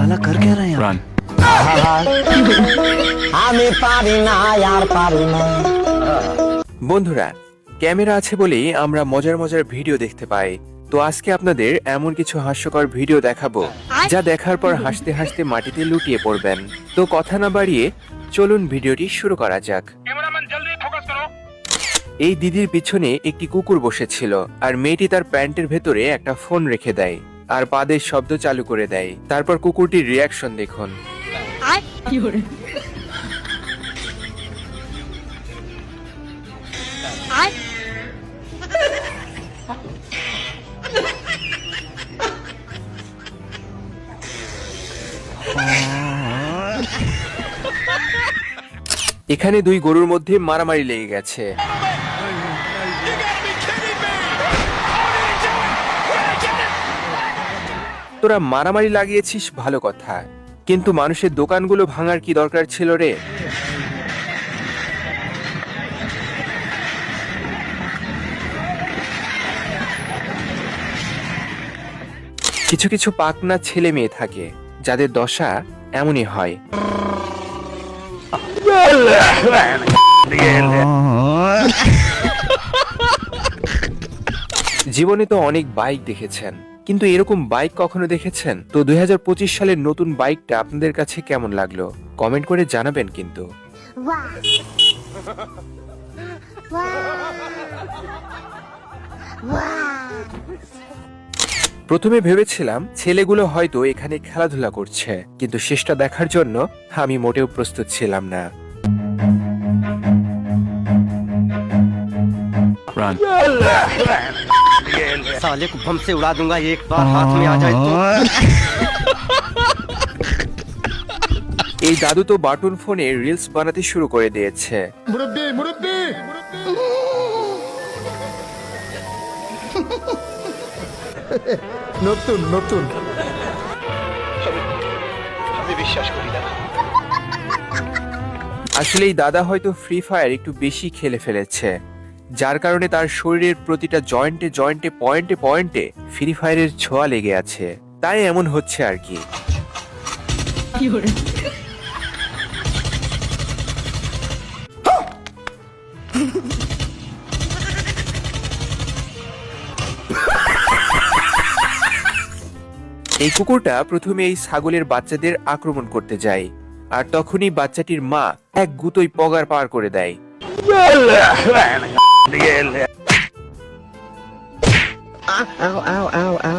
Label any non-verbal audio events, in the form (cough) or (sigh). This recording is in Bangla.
साला कर क्या रहे हैं आप? রান আমি পারি না আর পারি না বন্ধুরা ক্যামেরা আছে বলেই আমরা মজার মজার ভিডিও দেখতে পাই তো আজকে আপনাদের এমন কিছু হাস্যকর ভিডিও দেখাবো যা দেখার পর হাসতে হাসতে মাটিতে লুটিয়ে পড়বেন তো কথা না বাড়িয়ে চলুন ভিডিওটি শুরু করা যাক এই দিদির পিছনে একটি কুকুর বসেছিল আর মেয়েটি তার প্যান্টের ভেতরে একটা ফোন রেখে দেয় আর পাদের শব্দ চালু করে দেয়। তারপর কুকুরটির রিয়াকশন দেখুন। এখানে দুই গরুর মধ্যে মারামারি লেগে গেছে। তোরা মারামারি লাগিয়েছিস ভালো কথা। কিন্তু মানুষের দোকানগুলো ভাঙার কি দরকার ছিল রে? কিছু কিছু পাকনা ছেলে মেয়ে থাকে, যাদের দশা এমনই হয়। জীবনে তো অনেক বাইক দেখেছেন। কিন্তু এরকম বাইক কখনো দেখেছেন? তো দুই হাজার পঁচিশ সালের নতুন বাইকটা আপনাদের কাছে কেমন লাগল? কমেন্ট করে জানাবেন কিন্তু। প্রথমে ভেবেছিলাম ছেলেগুলো হয়তো এখানে খেলাধুলা করছে। কিন্তু শেষটা দেখার জন্য আমি মোটেও প্রস্তুত ছিলাম না। রান साले को बम से उड़ा दूंगा एक बार हाथ में आ जाए (laughs) तो এই দাদু তো বাটন ফোনে রিলস বানাতে শুরু করে দিয়েছে (laughs) নতুন নতুন আসলে এই দাদা হয়তো ফ্রি ফায়ার একটু বেশি খেলে ফেলেছে যার কারণে তার শরীরের প্রতিটা জয়েন্টে জয়েন্টে পয়েন্টে পয়েন্টে ফ্রি ফায়ারের ছোঁয়া লেগে আছে। তাই এমন হচ্ছে আর কি। এই কুকুরটা প্রথমে এই ছাগলের বাচ্চাদের আক্রমণ করতে যায় আর তখনই বাচ্চাটির মা এক গুতোই পগার পার করে দেয়। (laughs) Ah, ow, ow, ow, ow.